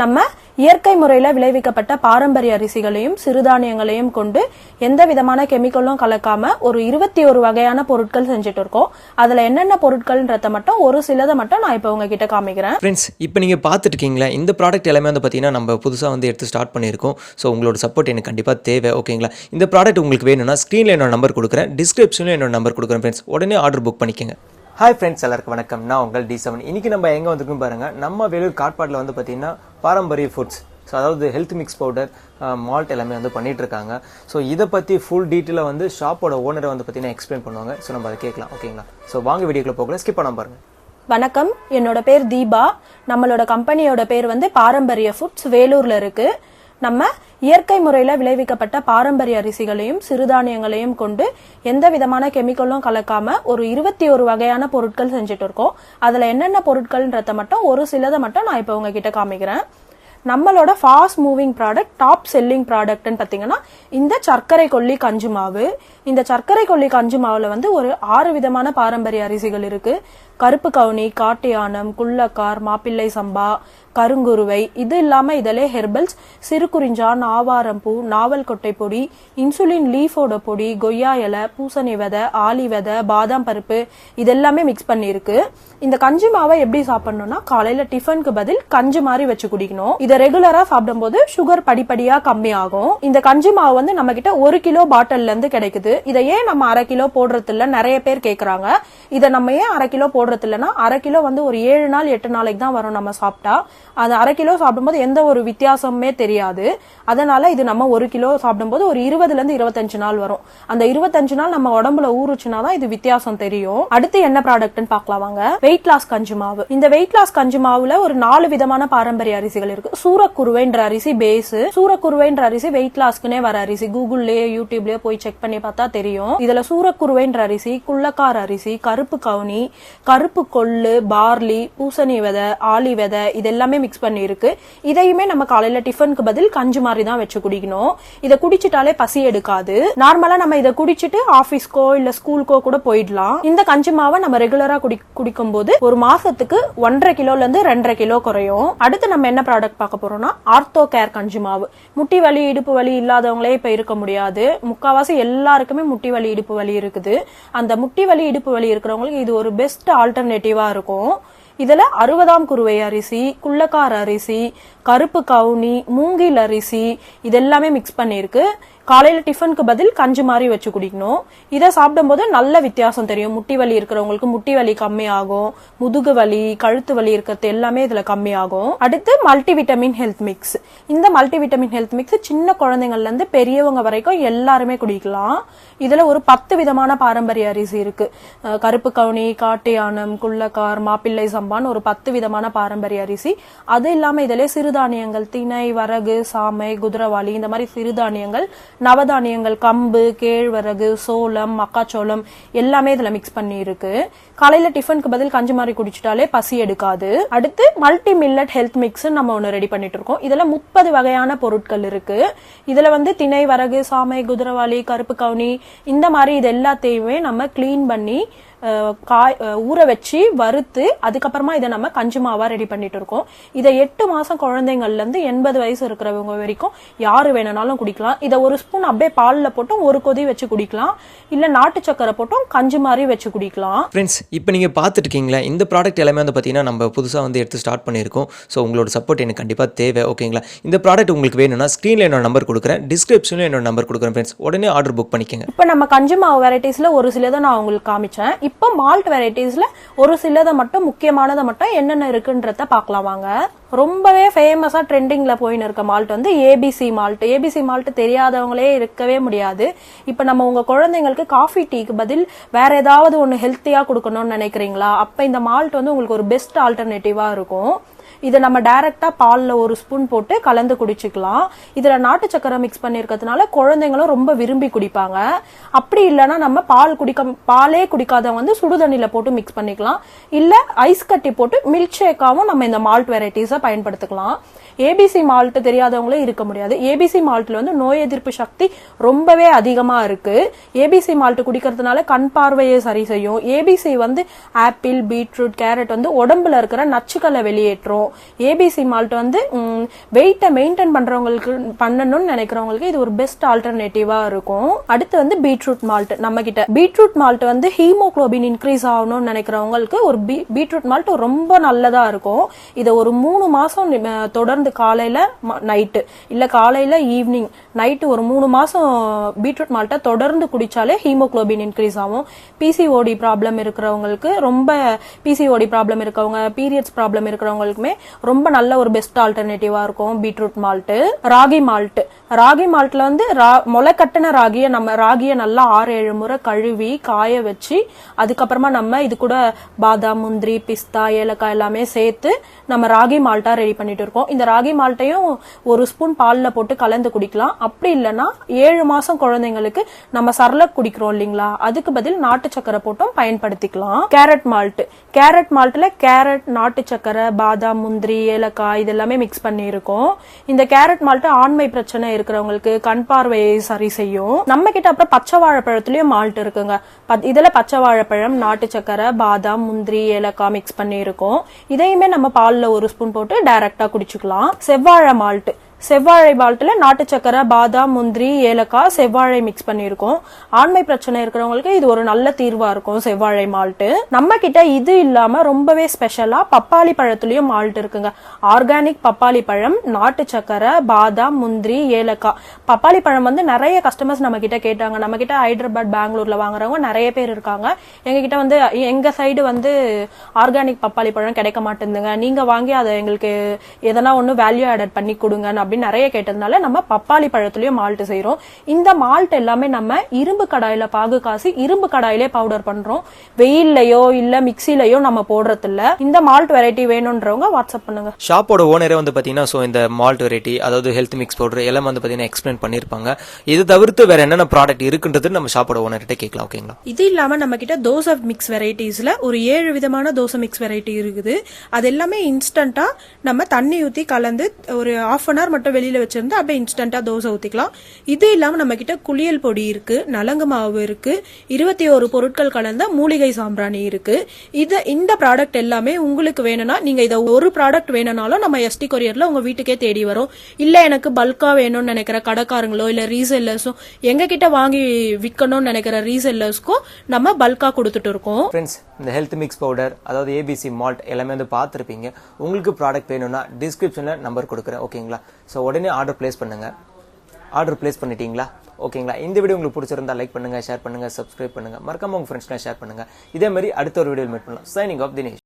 நம்ம இயற்கை முறையில விளைவிக்கப்பட்ட பாரம்பரிய அரிசிகளையும் சிறுதானியங்களையும் கொண்டு எந்த விதமான கெமிக்கலும் கலக்காம ஒரு இருபத்தி ஒரு வகையான பொருட்கள் செஞ்சுட்டு இருக்கோம். அதுல என்னென்ன பொருட்கள்ன்றத மட்டும் ஒரு சிலதை மட்டும் நான் இப்ப உங்ககிட்ட காமிக்கிறேன். ஃப்ரெண்ட்ஸ் இப்போ நீங்கள் பார்த்துட்டு இருக்கீங்களா இந்த ப்ராடக்ட் எல்லாமே வந்து பார்த்தீங்கன்னா நம்ம புதுசாக வந்து எடுத்து ஸ்டார்ட் பண்ணியிருக்கோம். ஸோ உங்களோட சப்போர்ட் எனக்கு கண்டிப்பாக தேவை ஓகேங்களா இந்த ப்ராடக்ட் உங்களுக்கு வேணும்னா ஸ்க்ரீனில் என்னோட நம்பர் கொடுக்குறேன். டிஸ்கிரிப்ஷனில் என்னோட நம்பர் கொடுக்குறேன் ஃப்ரெண்ட்ஸ் உடனே ஆர்டர் புக் பண்ணிக்கோங்க. ஹாய் ஃப்ரெண்ட்ஸ் எல்லாருக்கும் வணக்கம். நான் உங்கள் டி செவன் இன்றைக்கி நம்ம எங்கே வந்திருக்கோம் பாருங்கள் நம்ம வேலூர் காட்பாட்டில் வந்து பார்த்தீங்கன்னா பாரம்பரிய ஃபுட்ஸ் ஸோ அதாவது ஹெல்த் மிக்ஸ் பவுடர் மால்ட் எல்லாமே வந்து பண்ணிகிட்ருக்காங்க இருக்காங்க ஸோ இதை பற்றி ஃபுல் டீட்டெயிலாக வந்து ஷாப்போட ஓனரை வந்து பார்த்திங்கன்னா எக்ஸ்பிளைன் பண்ணுவாங்க. ஸோ நம்ம அதை கேட்கலாம். ஓகேங்களா ஸோ வாங்க வீடியோக்குள்ளே போகல ஸ்கிப் பண்ண பாருங்கள் வணக்கம். என்னோட பேர் தீபா. நம்மளோட கம்பெனியோட பேர் வந்து பாரம்பரிய ஃபுட்ஸ் வேலூரில் இருக்குது நம்ம இயற்கை முறையில் விளைவிக்கப்பட்ட பாரம்பரிய அரிசிகளையும் சிறுதானியங்களையும் கொண்டு எந்த விதமான கெமிக்கலும் கலக்காம ஒரு இருபத்தி ஒரு வகையான பொருட்கள் செஞ்சுட்டு இருக்கோம். அதுல என்னென்ன பொருட்கள்ன்றத மட்டும் ஒரு சிலதை மட்டும் நான் இப்ப உங்ககிட்ட காமிக்கிறேன். நம்மளோட fast moving product top selling ப்ராடக்ட்னு பார்த்தீங்கன்னா இந்த சர்க்கரை கொல்லி கஞ்சி மாவு. இந்த சர்க்கரை கொல்லி கஞ்சி மாவுல வந்து ஒரு ஆறு விதமான பாரம்பரிய அரிசிகள் இருக்கு. கருப்பு கவுனி காட்டு யானம் குள்ளக்கார் மாப்பிள்ளை சம்பா கருங்குருவை இது இல்லாம இதிலே ஹெர்பல்ஸ் சிறுகுறிஞ்சான் ஆவாரம்பூ நாவல் கொட்டை பொடி இன்சுலின் லீஃபோட பொடி கொய்யா இலை பூசணி விதை ஆலி விதை பாதாம் பருப்பு இதெல்லாமே மிக்ஸ் பண்ணியிருக்கு. இந்த கஞ்சி மாவை எப்படி சாப்பிடணும்னா காலையில டிஃபனுக்கு பதில் கஞ்சி மாதிரி வச்சு குடிக்கணும். இதை ரெகுலரா சாப்பிடும்போது சுகர் படிப்படியா கம்மி ஆகும். இந்த கஞ்சி மாவு வந்து நம்ம கிட்ட ஒரு கிலோ பாட்டில்ல இருந்து கிடைக்குது. இதை ஏன் நம்ம அரை கிலோ போடுறது இல்ல நிறைய பேர் கேக்குறாங்க. இதை நம்ம ஏன் அரை கிலோ போடுறது இல்லைன்னா அரை கிலோ வந்து ஒரு ஏழு நாள் எட்டு நாளைக்கு தான் வரும் நம்ம சாப்பிட்டா. அது அரை கிலோ சாப்பிடும்போது எந்த ஒரு வித்தியாசமுமே தெரியாது. அதனால இது நம்ம ஒரு கிலோ சாப்பிடும்போது ஒரு இருபதுல இருந்து இருபத்தஞ்சு நாள் வரும். அந்த இருபத்தஞ்சு நாள் நம்ம உடம்புல ஊறுச்சுனா தான் இது வித்தியாசம் தெரியும். அடுத்து என்ன ப்ராடக்ட்னு பார்க்கலாம் வாங்க. வெயிட் லாஸ் கஞ்சி மாவு. இந்த வெயிட் லாஸ் கஞ்சி மாவுல ஒரு நாலு விதமான பாரம்பரிய அரிசிகள் இருக்கு. சூரக்குருவைன்ற அரிசி பேஸ் சூரக்குருவைன்ற அரிசி வெயிட் லாஸ்க்குனே வர அரிசி. கூகுள்லயே யூடியூப்லயே போய் செக் பண்ணி பார்த்தா தெரியும். இதுல சூரக்குருவைன்ற அரிசி குள்ளக்கார அரிசி கருப்பு கவுனி கருப்பு கொள்ளு பார்லி பூசணி விதை ஆலி விதை இது எல்லாமே மிக்ஸ் பண்ணியிருக்கு. இதையுமே நம்ம காலையில டிஃபனுக்கு பதில் கஞ்சி மாதிரி தான் வச்சு குடிக்கணும். இதை குடிச்சிட்டாலே பசி எடுக்காது. நார்மலா நம்ம இதை குடிச்சிட்டு ஆபீஸ்க்கோ இல்ல ஸ்கூலுக்கோ கூட போயிடலாம். இந்த கஞ்சி மாவை நம்ம ரெகுலரா குடி குடிக்கும் போது ஒரு மாசத்துக்கு ஒன்றரை கிலோல இருந்து ரெண்டரை கிலோ குறையும். அடுத்து நம்ம என்ன ப்ராடக்ட் பார்க்க போறோம்னா ஆர்த்தோ கேர் கஞ்சி மாவு. முட்டி வலி இடுப்பு வலி இல்லாதவங்களே இப்ப இருக்க முடியாது. முக்காவாசி எல்லாருக்குமே முட்டி வலி இடுப்பு வலி இருக்குது. அந்த முட்டி வலி இடுப்பு வலி இருக்கிறவங்களுக்கு இது ஒரு பெஸ்ட் ஆல்டர்னேட்டிவா இருக்கும். இதில் அறுபதாம் குருவை அரிசி குள்ளக்கார அரிசி கருப்பு கவுனி மூங்கில் அரிசி இதெல்லாமே மிக்ஸ் பண்ணியிருக்கு. காலையில் டிஃபனுக்கு பதில் கஞ்சி மாதிரி வச்சு குடிக்கணும். இதை சாப்பிடும்போது நல்ல வித்தியாசம் தெரியும். முட்டி வலி இருக்கிறவங்களுக்கு முட்டி வலி கம்மி ஆகும் முதுகு வலி கழுத்து வலி இருக்கிறது எல்லாமே இதில் கம்மி ஆகும் அடுத்து மல்டி விட்டமின் ஹெல்த் மிக்ஸ் இந்த மல்டி விட்டமின் ஹெல்த் மிக்ஸ் சின்ன குழந்தைங்கள்லேருந்து பெரியவங்க வரைக்கும் எல்லாருமே குடிக்கலாம். இதில் ஒரு பத்து விதமான பாரம்பரிய அரிசி இருக்கு. கருப்பு கவுனி காட்டு யானம் குள்ளக்கார் மாப்பிள்ளை சம்பான்னு ஒரு பத்து விதமான பாரம்பரிய அரிசி. அது இல்லாம இதுல சிறுதானியங்கள் திணை வரகு சாமை குதிரவாளி இந்த மாதிரி சிறுதானியங்கள் நவதானியங்கள் கம்பு கேழ்வரகு சோளம் மக்காச்சோளம் எல்லாமே இதுல மிக்ஸ் பண்ணி இருக்கு காலையில டிஃபனுக்கு பதில் கஞ்சி மாதிரி குடிச்சிட்டாலே பசி எடுக்காது. அடுத்து மல்டி மில்லட் ஹெல்த் மிக்ஸ் நம்ம ஒன்று ரெடி பண்ணிட்டு இருக்கோம். இதுல முப்பது வகையான பொருட்கள் இருக்கு. இதுல வந்து திணை வரகு சாமை குதிரவாளி கருப்பு கவுனி இந்த மாதிரி இது எல்லாத்தையுமே நம்ம கிளீன் பண்ணி காய் ஊற வச்சு வறுத்து அதுக்கப்புறமா இதை நம்ம கஞ்சி மாவா ரெடி பண்ணிட்டு இருக்கோம். இதை எட்டு மாசம் குழந்தைங்கள்ல இருந்து எண்பது வயசு இருக்கிறவங்க வரைக்கும் யாரு வேணும்னாலும் குடிக்கலாம். இதை ஒரு ஸ்பூன் அப்படியே பால்ல போட்டும் ஒரு கொதி வச்சு குடிக்கலாம். இல்ல நாட்டு சக்கரை போட்டும் கஞ்சி மாதிரி வச்சு குடிக்கலாம். ஃப்ரெண்ட்ஸ் இப்போ நீங்கள் பார்த்துட்டு இருக்கீங்களா இந்த ப்ராடக்ட் எல்லாமே வந்து பார்த்தீங்கன்னா நம்ம புதுசாக வந்து எடுத்து ஸ்டார்ட் பண்ணியிருக்கோம். ஸோ உங்களோட சப்போர்ட் எனக்கு கண்டிப்பாக தேவை. ஓகேங்களா இந்த ப்ராடக்ட் உங்களுக்கு வேணும்னா ஸ்க்ரீனில் என்னோட நம்பர் கொடுக்குறேன். டிஸ்கிரிப்ஷனில் என்னோட நம்பர் கொடுக்குறேன் ஃப்ரெண்ட்ஸ் உடனே ஆர்டர் புக் பண்ணிக்கோங்க. இப்ப நம்ம கஞ்சி மாவு வெரைட்டிஸ்ல ஒரு சிலதை நான் உங்களுக்கு காமிச்சேன். இப்போ மால்ட் வெரைட்டிஸ்ல ஒரு சிலதை மட்டும் முக்கியமானதை மட்டும் என்னென்ன இருக்குன்றத பார்க்கலாம் வாங்க. ரொம்பவே ஃபேமஸா ட்ரெண்டிங்ல போயின்னு இருக்க மால்ட் வந்து ஏபிசி மால்ட் ஏபிசி மால்ட் தெரியாதவங்களே இருக்கவே முடியாது. இப்போ நம்ம உங்க குழந்தைங்களுக்கு காஃபி டீக்கு பதில் வேற ஏதாவது ஒன்று ஹெல்த்தியா கொடுக்கணும்னு நினைக்கிறீங்களா? அப்ப இந்த மால்ட் வந்து உங்களுக்கு ஒரு பெஸ்ட் ஆல்டர்னேட்டிவா இருக்கும். இதை நம்ம டைரக்டா பால்ல ஒரு ஸ்பூன் போட்டு கலந்து குடிச்சுக்கலாம். இதுல நாட்டு சக்கரை மிக்ஸ் பண்ணிருக்கிறதுனால குழந்தைங்களும் ரொம்ப விரும்பி குடிப்பாங்க. அப்படி இல்லைன்னா நம்ம பால் குடிக்க பாலே குடிக்காதவங்க வந்து சுடுதண்ணில போட்டு மிக்ஸ் பண்ணிக்கலாம். இல்ல ஐஸ் கட்டி போட்டு மில்க் ஷேக்காவும் நம்ம இந்த மால்ட் வெரைட்டிஸை பயன்படுத்திக்கலாம். ஏபிசி மால்ட் தெரியாதவங்களே இருக்க முடியாது. ஏபிசி மால்ட்ல வந்து நோய் எதிர்ப்பு சக்தி ரொம்பவே அதிகமா இருக்கு. ஏபிசி மால்ட் குடிக்கிறதுனால கண் பார்வையை சரி செய்யும். ஏபிசி வந்து ஆப்பிள் பீட்ரூட் கேரட் வந்து உடம்புல இருக்கிற நச்சுக்களை வெளியேற்றும். ஏபிசி மால்ட் வந்து வெயிட்டை மெயின்டைன் பண்றவங்களுக்கு பண்ணணும்னு நினைக்கிறவங்களுக்கு இது ஒரு பெஸ்ட் ஆல்டர்னேட்டிவா இருக்கும். அடுத்து வந்து பீட்ரூட் மால்ட் நம்ம கிட்ட பீட்ரூட் மால்ட் வந்து ஹீமோகுளோபின் இன்க்ரீஸ் ஆகணும்னு நினைக்கிறவங்களுக்கு ஒரு பீ- பீட்ரூட் மால்ட் ரொம்ப நல்லதா இருக்கும். இதை ஒரு மூணு மாசம் தொடர்ந்து காலையில நைட்டு இல்ல காலையில ஈவினிங் நைட்டு ஒரு மூணு மாசம் பீட்ரூட் மால்ட்டை தொடர்ந்து குடிச்சாலே ஹீமோகுளோபின் இன்க்ரீஸ் ஆகும். பிசிஓடி ப்ராப்ளம் இருக்கிறவங்களுக்கு ரொம்ப பிசிஓடி ப்ராப்ளம் இருக்கவங்க பீரியட்ஸ் ப்ராப்ளம் இருக்கிறவங்களுக்குமே ரொம்ப நல்ல ஒரு பெஸ்ட் ஆல்டர்னேட்டிவா இருக்கும். Beetroot malt ragi malt ragi மால்ட்ல வந்து ரா- முளை கட்டின ராகியை நம்ம ராகியை நல்லா ஆறு ஏழு முறை கழுவி காய வச்சு அதுக்கப்புறமா நம்ம இது கூட பாதாம் முந்திரி பிஸ்தா ஏலக்காய் எல்லாமே சேர்த்து நம்ம ராகி மால்ட்டா ரெடி பண்ணிட்டு இருக்கோம். இந்த ராகி மால்ட்டையும் ஒரு ஸ்பூன் பாலில் போட்டு கலந்து குடிக்கலாம். அப்படி இல்லைன்னா ஏழு மாசம் குழந்தைங்களுக்கு நம்ம சர்லக் குடிக்கிறோம் இல்லைங்களா? அதுக்கு பதில் நாட்டு சக்கரை போட்டும் பயன்படுத்திக்கலாம். Carrot malt. கேரட் மால்ட்ல கேரட் நாட்டு சக்கரை பாதாம் முந்திரி ஏலக்காய் இது எல்லாமே மிக்ஸ் பண்ணி இருக்கோம் இந்த கேரட் மால்ட்டு ஆண்மை பிரச்சனை இருக்கிறவங்களுக்கு கண் பார்வையை சரி செய்யும். நம்ம கிட்ட அப்புறம் பச்சை வாழைப்பழத்துலயும் மால்ட் இருக்குங்க. பத்- இதுல பச்சை வாழைப்பழம் நாட்டு சக்கரை பாதாம் முந்திரி ஏலக்காய் மிக்ஸ் பண்ணி இருக்கும் இதையுமே நம்ம பால்ல ஒரு ஸ்பூன் போட்டு டைரக்டா குடிச்சுக்கலாம். செவ்வாழை மால்ட் செவ்வாழை பால்ட்டில் நாட்டு சக்கரை பாதாம் முந்திரி ஏலக்காய் செவ்வாழை மிக்ஸ் பண்ணியிருக்கோம். ஆண்மை பிரச்சனை இருக்கிறவங்களுக்கு இது ஒரு நல்ல தீர்வாக இருக்கும் செவ்வாழை மால்ட்டு. நம்ம கிட்ட இது இல்லாமல் ரொம்பவே ஸ்பெஷலாக பப்பாளி பழத்துலேயும் மால்ட் இருக்குங்க. ஆர்கானிக் பப்பாளி பழம் நாட்டு சக்கரை பாதாம் முந்திரி ஏலக்காய். பப்பாளி பழம் வந்து நிறைய கஸ்டமர்ஸ் நம்ம கிட்ட கேட்டாங்க. நம்ம கிட்ட ஹைதராபாத் பெங்களூர்ல வாங்குறவங்க நிறைய பேர் இருக்காங்க. எங்ககிட்ட வந்து எங்க சைடு வந்து ஆர்கானிக் பப்பாளி பழம் கிடைக்க மாட்டேங்குதுங்க. நீங்க வாங்கி அதை எங்களுக்கு எதனா ஒன்று வேல்யூ ஆடட் பண்ணி கொடுங்க அப்படின்னு நிறைய கேட்டதுனால நம்ம பப்பாளி பழத்துலயும் மால்ட் செய்றோம். இந்த மால்ட் எல்லாமே நம்ம இரும்பு கடாயில பாகு காசி இரும்பு கடாயிலே பவுடர் பண்றோம். வெயில்லயோ இல்ல மிக்சிலயோ நம்ம போடுறது இல்ல இந்த மால்ட் வெரைட்டி வேணும்ன்றவங்க வாட்ஸ்அப் பண்ணுங்க. ஷாப்போட ஓனரே வந்து பார்த்தீங்கன்னா ஸோ இந்த மால்ட் வெரைட்டி அதாவது ஹெல்த் மிக்ஸ் பவுடர் எல்லாம் வந்து பார்த்தீங்கன்னா எக்ஸ்பிளைன் பண்ணியிருப்பாங்க இது தவிர்த்து வேற என்னென்ன ப்ராடக்ட் இருக்குன்றது நம்ம ஷாப்போட ஓனர்கிட்ட கேட்கலாம் ஓகேங்களா இது இல்லாம நம்ம கிட்ட தோசை மிக்ஸ் வெரைட்டிஸ்ல ஒரு ஏழு விதமான தோசை மிக்ஸ் வெரைட்டி இருக்குது. அது எல்லாமே இன்ஸ்டன்டா நம்ம தண்ணி ஊத்தி கலந்து ஒரு ஆஃப் அன் ஹவர் மட்டும் வெளியில வச்சிருந்து அப்படியே இன்ஸ்டன்டா தோசை ஊத்திக்கலாம். இது இல்லாம நம்ம கிட்ட குளியல் பொடி இருக்கு நலங்கு மாவு இருக்கு இருபத்தி ஒரு பொருட்கள் கலந்த மூலிகை சாம்பிராணி இருக்கு. இது இந்த ப்ராடக்ட் எல்லாமே உங்களுக்கு வேணும்னா நீங்க இதை ஒரு ப்ராடக்ட் வேணும்னாலும் நம்ம எஸ்டி கொரியர்ல உங்க வீட்டுக்கே தேடி வரும். இல்ல எனக்கு பல்கா வேணும்னு நினைக்கிற கடைக்காரங்களோ இல்ல ரீசெல்லர்ஸோ எங்க கிட்ட வாங்கி விற்கணும்னு நினைக்கிற ரீசெல்லர்ஸ்க்கும் நம்ம பல்கா கொடுத்துட்டு இருக்கோம். ஃப்ரெண்ட்ஸ் இந்த ஹெல்த் மிக்ஸ் பவுடர் அதாவது ஏபிசி மால்ட் எல்லாமே வந்து பார்த்துருப்பீங்க. உங்களுக்கு ப்ராடக்ட் வேணும்னா டிஸ்கிரிப்ஷனில் நம்பர் கொடுக்குறேன் ஓகேங்களா ஸோ உடனே ஆர்டர் ப்ளேஸ் பண்ணுங்க. ஆர்டர் ப்ளேஸ் பண்ணிட்டீங்களா? ஓகேங்களா? இந்த வீடியோ உங்களுக்கு பிடிச்சிருந்தா லைக் பண்ணுங்க ஷேர் பண்ணுங்க சப்ஸ்கிரைப் பண்ணுங்கள் மறக்காம உங்கள் ஃப்ரெண்ட்ஸ்லாம் ஷேர் பண்ணுங்க. இதே மாதிரி அடுத்த ஒரு வீடியோ மீட் பண்ணலாம். Signing off Dinesh